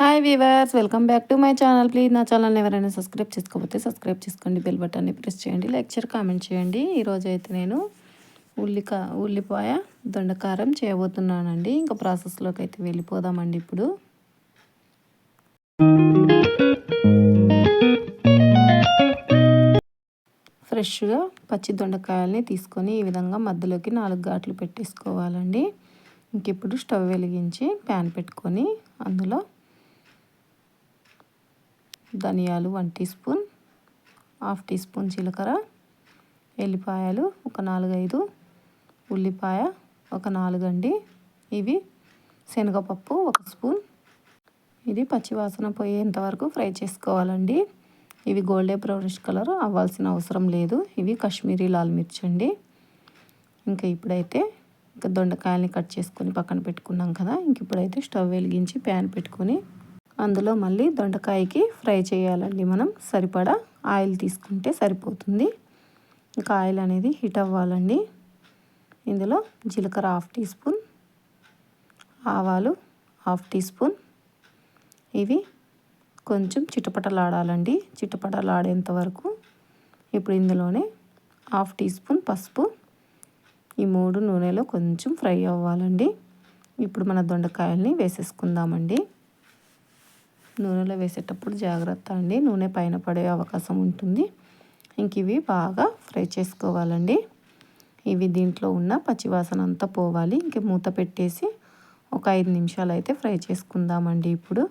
Hi viewers welcome back to my channel please నా ఛానల్ని ఎవరైనా సబ్స్క్రైబ్ చేసుకోకపోతే సబ్స్క్రైబ్ చేసుకోండి బెల్ బటన్ని ప్రెస్ చేయండి. లెక్చర్ కామెంట్ చేయండి. ఈరోజు అయితే నేను ఉల్లికా ఉల్లిపాయ దొండకారం చేయబోతున్నానండి. ఇంకా ప్రాసెస్లోకి అయితే వెళ్ళిపోదామండి ఇప్పుడు. ఫ్రెష్గా పచ్చి దొండకాయల్ని తీసుకొని ఈ విధంగా మధ్యలోకి నాలుగు ఘాట్లు పెట్టేసుకోవాలండి. ఇంక ఇప్పుడు స్టవ్ వెలిగించి ప్యాన్ పెట్టుకొని అందులో ధనియాలు one teaspoon half teaspoon జీలకర్ర ఎల్లిపాయలు ఒక నాలుగైదు ఉల్లిపాయ ఒక నాలుగండి. ఇవి శనగపప్పు ఒక స్పూన్. ఇది పచ్చివాసన పోయేంత వరకు ఫ్రై చేసుకోవాలండి. ఇవి గోల్డే బ్రౌనిష్ కలర్ అవ్వాల్సిన అవసరం లేదు. ఇవి కాశ్మీరీ లాల్ మిర్చి అండి. ఇంకా ఇప్పుడైతే ఇంకా దొండకాయల్ని కట్ చేసుకొని పక్కన పెట్టుకున్నాం కదా ఇంక ఇప్పుడైతే స్టవ్ వెలిగించి ప్యాన్ పెట్టుకొని అందులో మళ్ళీ దొండకాయకి ఫ్రై చేయాలండి మనం. సరిపడా ఆయిల్ తీసుకుంటే సరిపోతుంది. ఇంకా ఆయిల్ అనేది హీట్ అవ్వాలండి. ఇందులో జీలకర్ర హాఫ్ టీ స్పూన్ ఆవాలు హాఫ్ టీ స్పూన్. ఇవి కొంచెం చిటపటలాడాలండి. చిటపటలాడేంత వరకు ఇప్పుడు ఇందులోనే హాఫ్ టీ స్పూన్ పసుపు ఈ మూడు నూనెలో కొంచెం ఫ్రై అవ్వాలండి. ఇప్పుడు మన దొండకాయల్ని వేసేసుకుందామండి. నూనెలో వేసేటప్పుడు జాగ్రత్త అండి. నూనె పైన పడే అవకాశం ఉంటుంది. ఇంక ఇవి బాగా ఫ్రై చేసుకోవాలండి. ఇవి దీంట్లో ఉన్న పచ్చివాసన అంతా పోవాలి. ఇంక మూత పెట్టేసి ఒక ఐదు నిమిషాలు అయితే ఫ్రై చేసుకుందామండి ఇప్పుడు.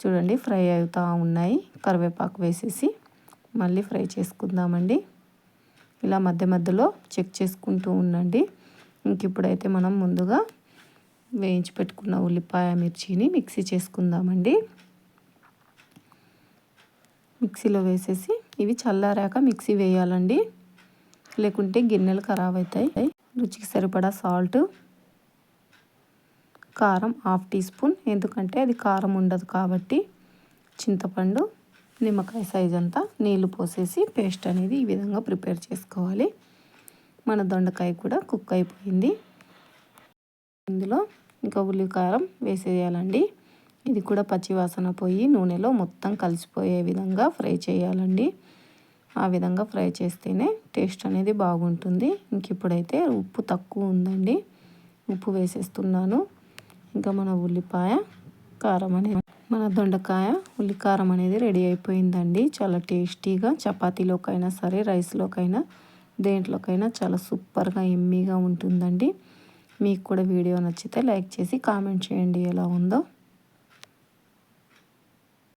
చూడండి ఫ్రై అవుతూ ఉన్నాయి. కరివేపాకు వేసేసి మళ్ళీ ఫ్రై చేసుకుందామండి. ఇలా మధ్య మధ్యలో చెక్ చేసుకుంటూ ఉండండి. ఇంక ఇప్పుడైతే మనం ముందుగా వేయించి పెట్టుకున్న ఉల్లిపాయ మిర్చిని మిక్సీ చేసుకుందామండి. మిక్సీలో వేసేసి ఇవి చల్లారాక మిక్సీ వేయాలండి. లేకుంటే గిన్నెలు ఖరాబ్ అవుతాయి రుచికి సరిపడా సాల్ట్ కారం హాఫ్ టీ స్పూన్. ఎందుకంటే అది కారం ఉండదు కాబట్టి చింతపండు నిమ్మకాయ సైజ్ అంతా నీళ్ళు పోసేసి పేస్ట్ అనేది ఈ విధంగా ప్రిపేర్ చేసుకోవాలి. మన దొండకాయ కూడా కుక్ అయిపోయింది. ఇందులో ఇంకా ఉల్లికారం వేసేయాలండి. ఇది కూడా పచ్చివాసన పోయి నూనెలో మొత్తం కలిసిపోయే విధంగా ఫ్రై చేయాలండి. ఆ విధంగా ఫ్రై చేస్తేనే టేస్ట్ అనేది బాగుంటుంది. ఇంక ఇప్పుడైతే ఉప్పు తక్కువ ఉందండి. ఉప్పు వేసేస్తున్నాను. ఇంకా మన ఉల్లిపాయ కారం అనేది మన దొండకాయ ఉల్లికారం అనేది రెడీ అయిపోయిందండి. చాలా టేస్టీగా చపాతీలోకైనా సరే రైస్లోకైనా దేంట్లోకైనా చాలా సూపర్గా ఎమ్మీగా ఉంటుందండి. మీకు కూడా వీడియో నచ్చితే లైక్ చేసి కామెంట్ చేయండి ఎలా ఉందో.